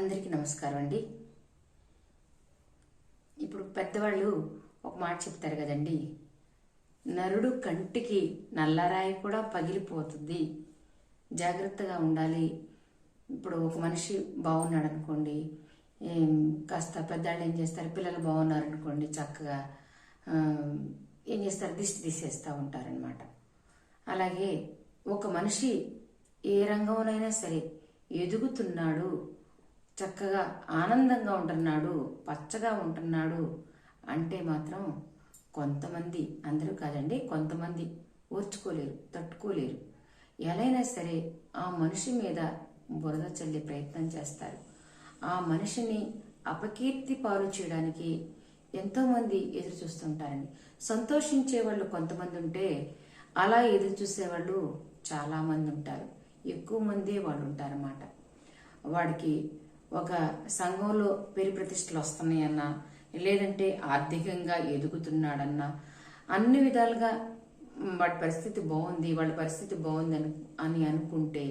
అందరికీ నమస్కారం అండి. ఇప్పుడు పెద్దవాళ్ళు ఒక మాట చెప్తారు కదండి. నరుడు కంటికి నల్లరాయి కూడా పగిలిపోతుంది. జాగ్రత్తగా ఉండాలి. ఇప్పుడు ఒక మనిషి బాగున్నాడు అనుకోండి కాస్త పెద్దవాళ్ళు ఏం చేస్తారు? పిల్లలు బాగున్నారు అనుకోండి చక్కగా ఏం చేస్తారు? దిష్టి తీసేస్తూ ఉంటారనమాట అలాగే ఒక మనిషి ఏ రంగంలోనైనా సరే ఎదుగుతున్నాడు. చక్కగా ఆనందంగా ఉంటున్నాడు పచ్చగా ఉంటున్నాడు అంటే మాత్రం కొంతమంది అందరూ కాదండి కొంతమంది ఓర్చుకోలేరు తట్టుకోలేరు. ఎలైనా సరే ఆ మనిషి మీద బురద చల్లే ప్రయత్నం చేస్తారు. ఆ మనిషిని అపకీర్తి పాలు చేయడానికి ఎంతోమంది ఎదురు చూస్తుంటారండి. సంతోషించే వాళ్ళు కొంతమంది ఉంటే అలా ఎదురు చూసేవాళ్ళు చాలామంది ఉంటారు. ఎక్కువ మంది వాళ్ళు ఉంటారన్నమాట. వాడికి ఒక సంఘంలో పేరు ప్రతిష్టలు వస్తున్నాయన్నా లేదంటే ఆర్థికంగా ఎదుగుతున్నాడన్నా అన్ని విధాలుగా వాటి వాడి పరిస్థితి బాగుంది వాళ్ళ పరిస్థితి బాగుంది అని అని అనుకుంటే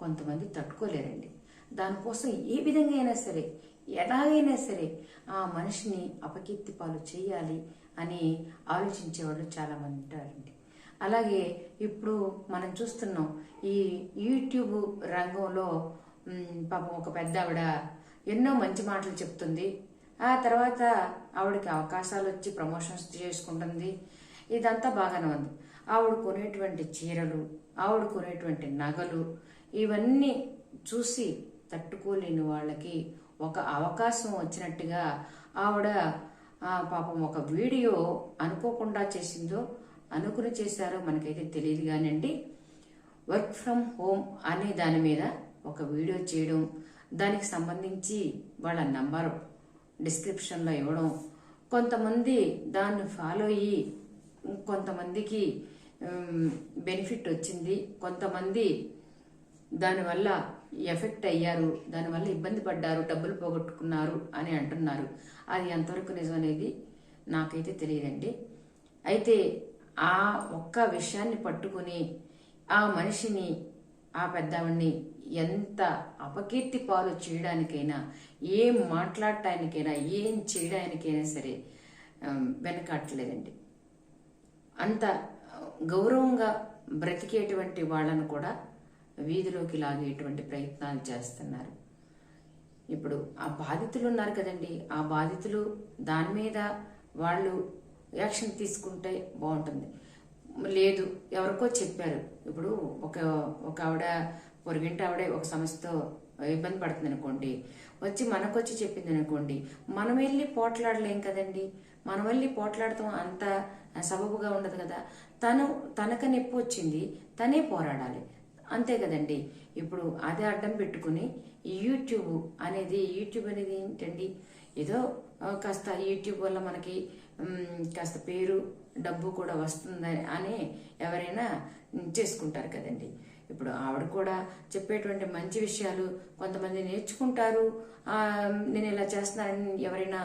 కొంతమంది తట్టుకోలేరండి. దానికోసం ఏ విధంగా అయినా సరే ఎలాగైనా సరే ఆ మనిషిని అపకీర్తి పాలు చేయాలి అని ఆలోచించేవాళ్ళు చాలామంది ఉంటారండి. అలాగే ఇప్పుడు మనం చూస్తున్నాం ఈ యూట్యూబ్ రంగంలో పాపం ఒక పెద్ద ఆవిడ ఎన్నో మంచి మాటలు చెప్తుంది. ఆ తర్వాత ఆవిడకి అవకాశాలు వచ్చి ప్రమోషన్స్ చేసుకుంటుంది. ఇదంతా బాగానే ఉంది. ఆవిడ కొనేటువంటి చీరలు ఆవిడ కొనేటువంటి నగలు ఇవన్నీ చూసి తట్టుకోలేని వాళ్ళకి ఒక అవకాశం వచ్చినట్టుగా ఆవిడ పాపం ఒక వీడియో అనుకోకుండా చేసిందో అనుకుని చేశారో మనకైతే తెలియదు కానండి. వర్క్ ఫ్రమ్ హోమ్ అనే దాని మీద ఒక వీడియో చేయడం దానికి సంబంధించి వాళ్ళ నంబర్ డిస్క్రిప్షన్లో ఇవ్వడం కొంతమంది దాన్ని ఫాలో అయ్యి కొంతమందికి బెనిఫిట్ వచ్చింది కొంతమంది దానివల్ల ఎఫెక్ట్ అయ్యారు దానివల్ల ఇబ్బంది పడ్డారు డబ్బులు పోగొట్టుకున్నారు అని అంటున్నారు. అది ఎంతవరకు నిజం అనేది నాకైతే తెలియదండి. అయితే ఆ ఒక్క విషయాన్ని పట్టుకుని ఆ మనిషిని ఆ పెద్దవాడిని ఎంత అపకీర్తి పాలు చేయడానికైనా ఏం మాట్లాడటానికైనా ఏం చేయడానికైనా సరే వెనకాట్లేదండి అంత గౌరవంగా బ్రతికేటువంటి వాళ్ళను కూడా వీధిలోకి లాగేటువంటి ప్రయత్నాలు చేస్తున్నారు. ఇప్పుడు ఆ బాధితులు ఉన్నారు కదండి. ఆ బాధితులు దాని మీద వాళ్ళు యాక్షన్ తీసుకుంటే బాగుంటుంది. లేదు ఎవరికో చెప్పారు. ఇప్పుడు ఒక ఒక ఆవిడ పొరిగింటి ఆవిడ ఒక సమస్యతో ఇబ్బంది పడుతుంది అనుకోండి వచ్చి మనకొచ్చి చెప్పింది అనుకోండి మనం వెళ్ళి పోట్లాడలేం కదండి. మనం వెళ్ళి పోట్లాడటం అంత సబబుగా ఉండదు కదా. తను తనక నొప్పి వచ్చింది తనే పోరాడాలి. అంతే కదండి. ఇప్పుడు అదే అడ్డం పెట్టుకుని యూట్యూబ్ అనేది యూట్యూబ్ అనేది ఏంటండి? ఏదో కాస్త యూట్యూబ్ వల్ల మనకి కాస్త పేరు డబ్బు కూడా వస్తుందని అని ఎవరైనా చేసుకుంటారు కదండి. ఇప్పుడు ఆవిడ కూడా చెప్పేటువంటి మంచి విషయాలు కొంతమంది నేర్చుకుంటారు. నేను ఇలా చేస్తున్నానని ఎవరైనా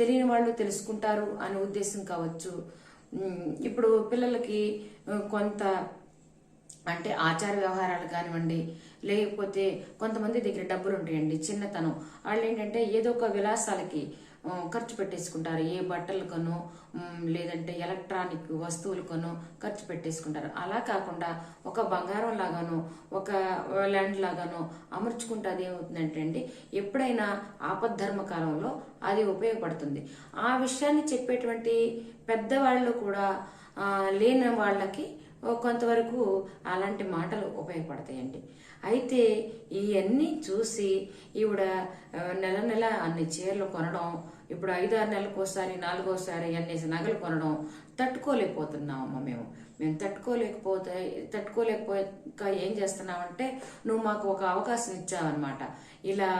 తెలియని వాళ్ళు తెలుసుకుంటారు అనే ఉద్దేశం కావచ్చు. ఇప్పుడు పిల్లలకి కొంత అంటే ఆచార వ్యవహారాలు కానివ్వండి లేకపోతే కొంతమంది దగ్గర డబ్బులు ఉంటాయండి చిన్నతనం. వాళ్ళు ఏంటంటే ఏదో ఒక విలాసాలకి ఖర్చు పెట్టేసుకుంటారు. ఏ బట్టలకనో లేదంటే ఎలక్ట్రానిక్ వస్తువులకనో ఖర్చు పెట్టేసుకుంటారు. అలా కాకుండా ఒక బంగారం లాగానో ఒక ల్యాండ్ లాగానో అమర్చుకుంటే అది ఏమవుతుందంటే అండి ఎప్పుడైనా ఆపద్ధర్మ కాలంలో అది ఉపయోగపడుతుంది. ఆ విషయాన్ని చెప్పేటువంటి పెద్దవాళ్ళు కూడా లేని వాళ్ళకి కొంతవరకు అలాంటి మాటలు ఉపయోగపడతాయండి. అయితే ఇవన్నీ చూసి ఈవిడ నెల నెల అన్ని చీరలు కొనడం ఇప్పుడు ఐదారు నెలలకోసారి నాలుగోసారి అనేసి నగలు కొనడం తట్టుకోలేకపోతున్నామమ్మ మేము. మేము తట్టుకోలేకపోతే తట్టుకోలేకపోయాక ఏం చేస్తున్నామంటే నువ్వు మాకు ఒక అవకాశం ఇచ్చావన్నమాట. ఇలా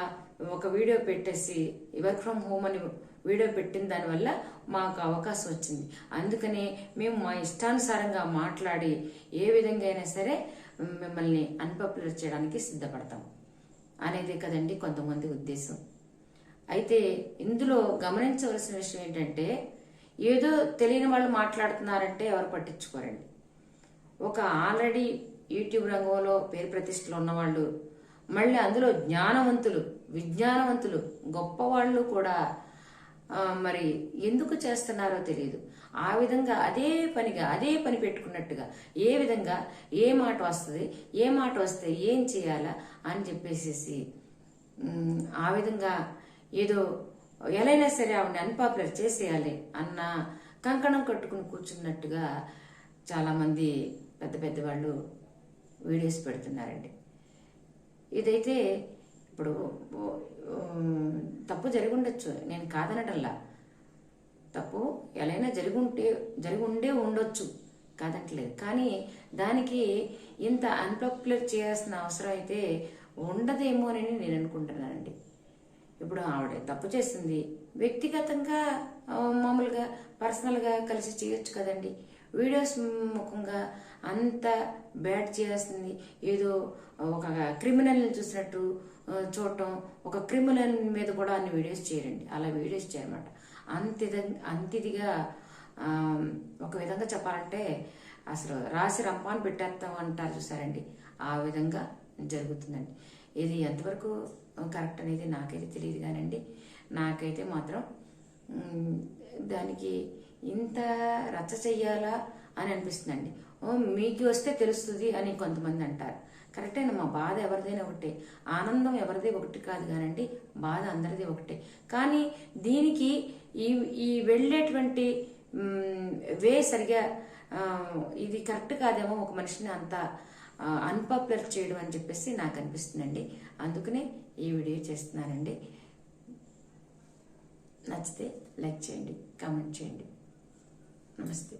ఒక వీడియో పెట్టేసి వర్క్ ఫ్రమ్ హోమ్ అని వీడియో పెట్టిన దానివల్ల మాకు అవకాశం వచ్చింది. అందుకనే మేము మా ఇష్టానుసారంగా మాట్లాడి ఏ విధంగా అయినా సరే మిమ్మల్ని అన్పాపులర్ చేయడానికి సిద్ధపడతాం. అనేది కదండి కొంతమంది ఉద్దేశం. అయితే ఇందులో గమనించవలసిన విషయం ఏంటంటే ఏదో తెలియని వాళ్ళు మాట్లాడుతున్నారంటే ఎవరు పట్టించుకోరండి. ఒక ఆల్రెడీ యూట్యూబ్ రంగంలో పేరు ప్రతిష్టలు ఉన్నవాళ్ళు మళ్ళీ అందులో జ్ఞానవంతులు విజ్ఞానవంతులు గొప్పవాళ్ళు కూడా మరి ఎందుకు చేస్తున్నారో తెలియదు ఆ విధంగా అదే పనిగా అదే పని పెట్టుకున్నట్టుగా ఏ విధంగా ఏ మాట వస్తుంది ఏ మాట వస్తే ఏం చేయాలా అని చెప్పేసేసి ఆ విధంగా ఏదో ఎలాగైనా సరే ఆవిడ అన్పాపులర్ చేసేయాలి అన్న కంకణం కట్టుకుని కూర్చున్నట్టుగా చాలామంది పెద్ద పెద్ద వాళ్ళు వీడియోస్ పెడుతున్నారండి. ఇదైతే ఇప్పుడు తప్పు జరిగి ఉండొచ్చు నేను కాదనటల్లా తప్పు ఎలాగైనా జరిగి ఉంటే జరిగి ఉండే ఉండొచ్చు. కాదంటలేదు. కానీ దానికి ఇంత అన్పాపులర్ చేయాల్సిన అవసరం అయితే ఉండదేమో అని నేను అనుకుంటున్నానండి. ఇప్పుడు ఆవిడ తప్పు చేసింది వ్యక్తిగతంగా మామూలుగా పర్సనల్గా కలిసి చేయొచ్చు కదండి. వీడియోస్ ముఖంగా అంత బ్యాడ్ చేయాల్సింది. ఏదో ఒక క్రిమినల్ని చూసినట్టు చూడటం ఒక క్రిమినల్ మీద కూడా అన్ని వీడియోస్ చేయరండి. అలా వీడియోస్ చేయనమాట అంతిద అంతిదిగా ఒక విధంగా చెప్పాలంటే అసలు రాసి రంపాన్ని పెట్టేస్తాం అంటారు చూసారండి. ఆ విధంగా జరుగుతుందండి. ఇది ఎంతవరకు కరెక్ట్ అనేది నాకైతే తెలియదు కానండి. నాకైతే మాత్రం దానికి ఇంత రచ్చ చెయ్యాలా అని అనిపిస్తుందండి. ఓ మీకు వస్తే తెలుస్తుంది అని కొంతమంది అంటారు. కరెక్టేనా మా బాధ ఎవరిదైనా ఒకటే. ఆనందం ఎవరిదే ఒకటి కాదు కానండి బాధ అందరిది ఒకటే. కానీ దీనికి ఈ ఈ వెళ్ళేటువంటి వే సరిగా ఇది కరెక్ట్ కాదేమో ఒక మనిషిని అంత అన్పాపులర్ చేయడం అని చెప్పేసి నాకు అనిపిస్తుందండి. అందుకనే ఈ వీడియో చేస్తున్నానండి. నచ్చితే లైక్ చేయండి కామెంట్ చేయండి. నమస్తే.